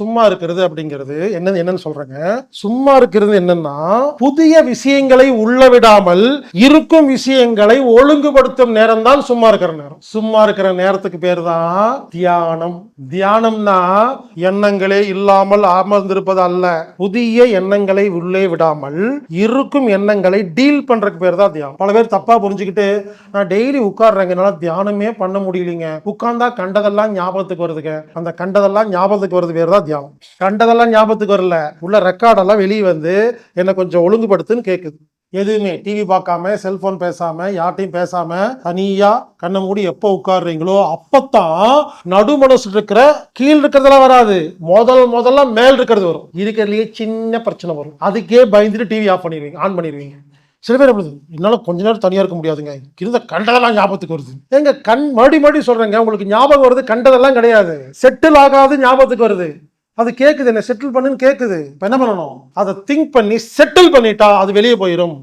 சும்மா இருக்கிறது அப்படிங்கிறது என்னது என்னன்னு சொல்றேங்க. சும்மா இருக்கிறது என்னன்னா புதிய விஷயங்களை உள்ள விடாமல் இருக்கும் விஷயங்களை ஒழுங்குபடுத்தும் நேரம் தான் சும்மா இருக்கிற நேரம். சும்மா இருக்கிற நேரத்துக்கு பேர் தான் தியானம். தியானம்னா எண்ணங்களே இல்லாமல் அமர்ந்திருப்பது அல்ல. புதிய எண்ணங்களை உள்ளே விடாமல் இருக்கும் எண்ணங்களை டீல் பண்றதுக்கு பேர் தான் தியானம். பல பேர் தப்பா புரிஞ்சுக்கிட்டு நான் டெய்லி உட்கார்றேங்க என்னால தியானமே பண்ண முடியலைங்க. உட்கார்ந்தா கண்டதெல்லாம் ஞாபகத்துக்கு வருதுங்க. அந்த கண்டதெல்லாம் ஞாபகத்துக்கு வருது பேர் தான் அத்தியாயம் கண்டதெல்லாம் ஞாபகத்துக்கு வரல. உள்ள ரெக்கார்டெல்லாம் வெளியே வந்து என்னை கொஞ்சம் ஒழுங்குபடுத்துன்னு கேட்குது எதுவுமே டிவி பார்க்காம செல்போன் பேசாம யார்ட்டையும் பேசாம தனியா கண்ணை மூடி எப்போ உட்காடுறீங்களோ அப்பத்தான் நடுமனசு இருக்கிற கீழ் இருக்கிறதெல்லாம் வராது. முதல் முதல்ல மேல் இருக்கிறது வரும். இருக்கிறதுலயே சின்ன பிரச்சனை வரும். அதுக்கே பயந்துட்டு டிவி ஆஃப் பண்ணிடுவீங்க ஆன் பண்ணிடுவீங்க. சில பேர் எப்படி என்னால கொஞ்ச நேரம் தனியா இருக்க முடியாதுங்க. இருந்த கண்டதெல்லாம் ஞாபகத்துக்கு வருது. எங்க கண் மறுபடி மறுபடி சொல்றேங்க உங்களுக்கு ஞாபகம் வருது கண்டதெல்லாம் கிடையாது. செட்டில் ஆகாது ஞாபகத்துக்கு வருது. அது கேட்குது என்ன செட்டில் பண்ணுன்னு கேட்குது இப்போ என்ன பண்ணணும்? அதை திங்க் பண்ணி செட்டில் பண்ணிட்டா அது வெளியே போயிடும்